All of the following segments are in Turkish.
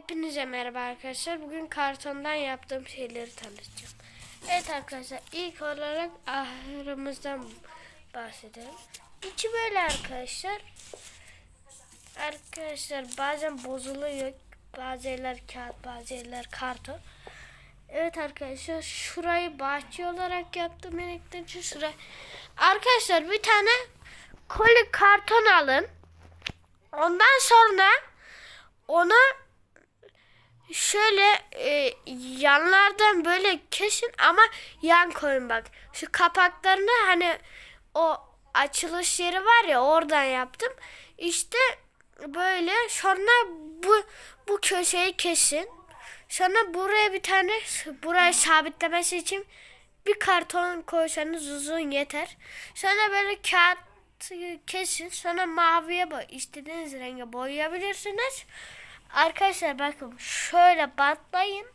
Hepinize merhaba arkadaşlar. Bugün kartondan yaptığım şeyleri tanıtacağım. Evet arkadaşlar ilk olarak ahırımızdan bahsedelim. İçi böyle arkadaşlar. Arkadaşlar bazen bozuluyor. Bazı yerler kağıt bazı yerler karton. Evet arkadaşlar şurayı bahçe olarak yaptım. Şu şurayı. Arkadaşlar bir tane koli karton alın. Ondan sonra ona şöyle e, yanlardan böyle kesin ama yan koyun bak. Şu kapaklarını hani o açılış yeri var ya oradan yaptım. İşte böyle sonra bu bu köşeyi kesin. Sonra buraya bir tane burayı sabitlemesi için bir karton koysanız uzun yeter. Sonra böyle kağıt kesin. Sonra maviye boy istediğiniz renge boyayabilirsiniz. Arkadaşlar bakın şöyle bantlayın.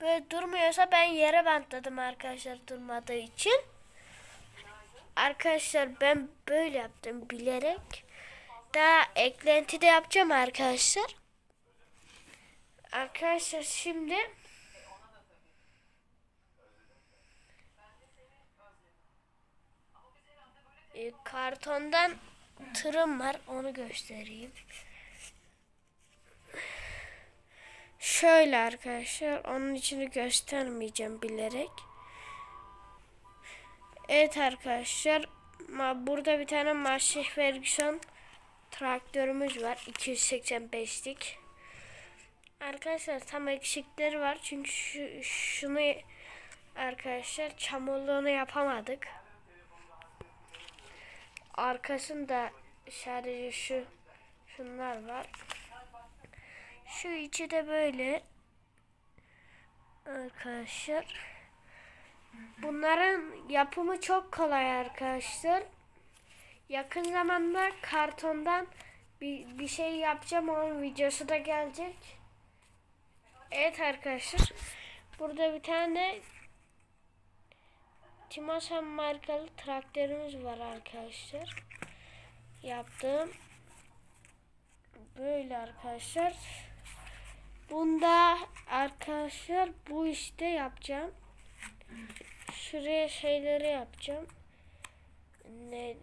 Böyle durmuyorsa ben yere bantladım arkadaşlar durmadığı için. Arkadaşlar ben böyle yaptım bilerek. Daha eklenti de yapacağım arkadaşlar. Arkadaşlar şimdi e, kartondan tırım var onu göstereyim. Şöyle arkadaşlar onun içini göstermeyeceğim bilerek. Evet arkadaşlar burada bir tane Massey Ferguson traktörümüz var 285'lik. Arkadaşlar tam eksikleri var çünkü şu, şunu arkadaşlar çamurluğunu yapamadık. Arkasında sadece şu şunlar var. Şu içi de böyle. Arkadaşlar. Bunların yapımı çok kolay arkadaşlar. Yakın zamanda kartondan bir, bir şey yapacağım. Onun videosu da gelecek. Evet arkadaşlar. Burada bir tane Timosan markalı traktörümüz var arkadaşlar. Yaptığım böyle arkadaşlar. Bunda arkadaşlar bu işte yapacağım. Şuraya şeyleri yapacağım. Ne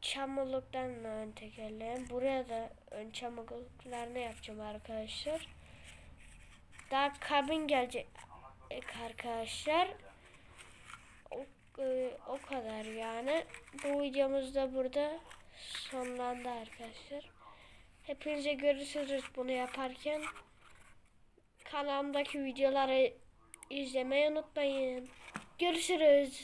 çamurluktan ön tekerleğim. Buraya da ön çamurluklarını yapacağım arkadaşlar. Daha kabin gelecek arkadaşlar. O, e, o kadar yani. Bu videomuz da burada sonlandı arkadaşlar. Hepinize görüşürüz bunu yaparken. Kanalımdaki videoları izlemeyi unutmayın. Görüşürüz.